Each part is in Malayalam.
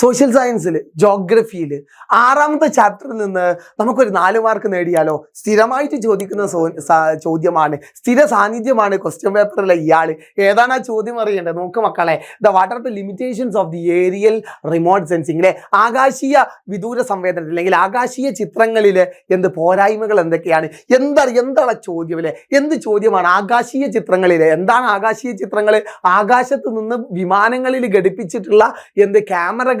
സോഷ്യൽ സയൻസിൽ ജോഗ്രഫിയിൽ ആറാമത്തെ ചാപ്റ്ററിൽ നിന്ന് നമുക്കൊരു നാല് മാർക്ക് നേടിയാലോ? സ്ഥിരമായിട്ട് ചോദിക്കുന്ന ചോദ്യമാണ്. സ്ഥിര സാന്നിധ്യമാണ് ക്വസ്റ്റ്യൻ പേപ്പറിലെ ഇയാൾ ഏതാണ് ആ ചോദ്യം അറിയേണ്ടത്? നോക്ക് മക്കളെ. The water the limitations of the aerial remote സെൻസിങ്ങിലെ ആകാശീയ വിദൂര സംവേദനത്തിൽ അല്ലെങ്കിൽ ആകാശീയ ചിത്രങ്ങളിൽ എന്ത് പോരായ്മകൾ എന്തൊക്കെയാണ്? എന്താ എന്താണ് ചോദ്യം അല്ലേ എന്ത് ചോദ്യമാണ് ആകാശീയ ചിത്രങ്ങളിൽ? എന്താണ് ആകാശീയ ചിത്രങ്ങൾ ആകാശത്ത് നിന്ന് വിമാനങ്ങളിൽ ഘടിപ്പിച്ചിട്ടുള്ള എന്ത്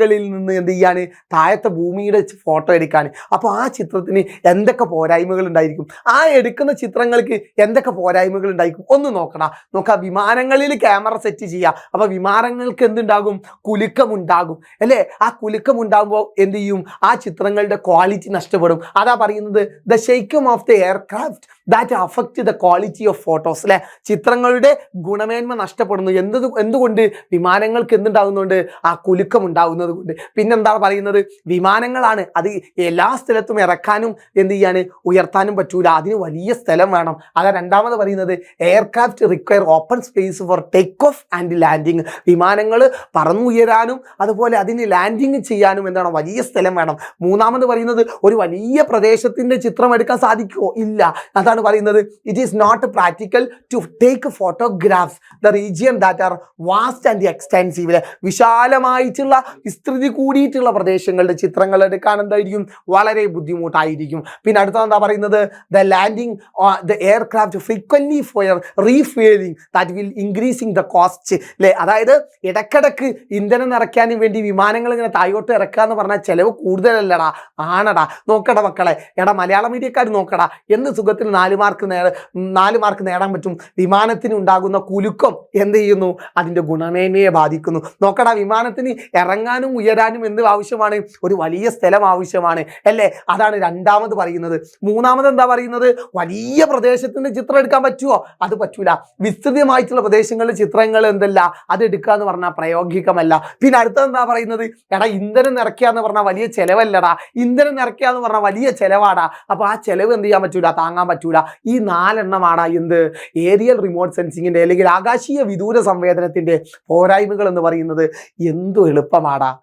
ക്യാമറകളിൽ നിന്ന് എന്ത് ചെയ്യാൻ? താഴത്തെ ഭൂമിയുടെ ഫോട്ടോ എടുക്കാൻ. അപ്പോൾ ആ ചിത്രത്തിന് എന്തൊക്കെ പോരായ്മകൾ ഉണ്ടായിരിക്കും? ആ എടുക്കുന്ന ചിത്രങ്ങൾക്ക് എന്തൊക്കെ പോരായ്മകൾ ഉണ്ടായിരിക്കും? ഒന്ന് നോക്കണം. നോക്കാം വിമാനങ്ങളിൽ ക്യാമറ സെറ്റ് ചെയ്യുക അപ്പോൾ വിമാനങ്ങൾക്ക് എന്തുണ്ടാകും? കുലുക്കമുണ്ടാകും. അല്ലേ? ആ കുലുക്കമുണ്ടാകുമ്പോൾ എന്ത് ചെയ്യും? ആ ചിത്രങ്ങളുടെ ക്വാളിറ്റി നഷ്ടപ്പെടും. അതാ പറയുന്നത് the ഷെയ്ക്കും of the aircraft that affect the quality of photos അല്ലെ ചിത്രങ്ങളുടെ ഗുണമേന്മ നഷ്ടപ്പെടുന്നു. എന്ത് എന്തുകൊണ്ട്? വിമാനങ്ങൾക്ക് എന്തുണ്ടാകുന്നുണ്ട് ആ കുലുക്കം ഉണ്ടാകുന്നത് കൊണ്ട്. പിന്നെന്താണ് പറയുന്നത്? വിമാനങ്ങളാണ്. അത് എല്ലാ സ്ഥലത്തും ഇറക്കാനും എന്ത് ചെയ്യാൻ ഉയർത്താനും പറ്റൂല. അതിന് വലിയ സ്ഥലം വേണം. അത് രണ്ടാമത് പറയുന്നത്. Aircraft require open space for take off and landing വിമാനങ്ങൾ പറന്നുയരാനും അതുപോലെ അതിന് ലാൻഡിങ് ചെയ്യാനും എന്താണ്? വലിയ സ്ഥലം വേണം. മൂന്നാമത് പറയുന്നത് ഒരു വലിയ പ്രദേശത്തിന്റെ ചിത്രം എടുക്കാൻ സാധിക്കുമോ ഇല്ല. അതാണ് പറയുന്നത്. It is not practical to take photographs the region that are vast and extensive വിശാലമായിട്ടുള്ള വിസ്തൃതി കൂടിയിട്ടുള്ള പ്രദേശങ്ങളുടെ ചിത്രങ്ങൾ എടുക്കാൻ എന്തായിരിക്കും? വളരെ ബുദ്ധിമുട്ടായിരിക്കും. പിന്നെ അടുത്തത് എന്താ പറയുന്നത്? The landing the aircraft frequently for refuelling that will increasing the cost അല്ലേ അതായത് ഇടക്കിടക്ക് ഇന്ധനം നിറയ്ക്കാനും വേണ്ടി വിമാനങ്ങൾ ഇങ്ങനെ തായോട്ട് ഇറക്കുക എന്ന് പറഞ്ഞാൽ ചിലവ് കൂടുതലല്ലടാ. ആണടാ. നോക്കടാ മക്കളെ. എടാ മലയാള മീഡിയക്കാർ നോക്കടാ. എന്ത് സുഖത്തിന് നാല് മാർക്ക് നേട നാല് മാർക്ക് നേടാൻ പറ്റും. വിമാനത്തിന് ഉണ്ടാകുന്ന കുലുക്കം എന്ത് ചെയ്യുന്നു? അതിന്റെ ഗുണമേന്മയെ ബാധിക്കുന്നു. നോക്കടാ വിമാനത്തിന് ഇറങ്ങാനും ഉയരാനും എന്ത് ആവശ്യമാണ്? ഒരു വലിയ സ്ഥലം ആവശ്യമാണ് അല്ലേ? അതാണ് രണ്ടാമത് പറയുന്നത്. മൂന്നാമത് എന്താ പറയുന്നത്? വലിയ പ്രദേശത്തിന്റെ ചിത്രം എടുക്കാൻ പറ്റുമോ അത് പറ്റൂല. വിസ്തൃതമായിട്ടുള്ള പ്രദേശങ്ങളിലെ ചിത്രങ്ങൾ എന്തല്ല? അത് എടുക്കുക എന്ന് പറഞ്ഞാൽ പ്രയോഗികമല്ല. പിന്നെ അടുത്തത് എന്താ പറയുന്നത്? എടാ ഇന്ധനം നിറയ്ക്കുക എന്ന് പറഞ്ഞാൽ വലിയ ചിലവല്ലടാ. ഇന്ധനം നിറയ്ക്കുക എന്ന് പറഞ്ഞാൽ വലിയ ചിലവാടാ. അപ്പോൾ ആ ചെലവ് എന്ത് ചെയ്യാൻ പറ്റൂല? താങ്ങാൻ പറ്റൂല. ഈ നാലെണ്ണമാണ് എന്ത്? ഏരിയൽ റിമോട്ട് സെൻസിങ്ങിന്റെ അല്ലെങ്കിൽ ആകാശീയ വിദൂര സംവേദനത്തിന്റെ പോരായ്മകൾ എന്ന് പറയുന്നത്. എന്തു എളുപ്പമാടാ.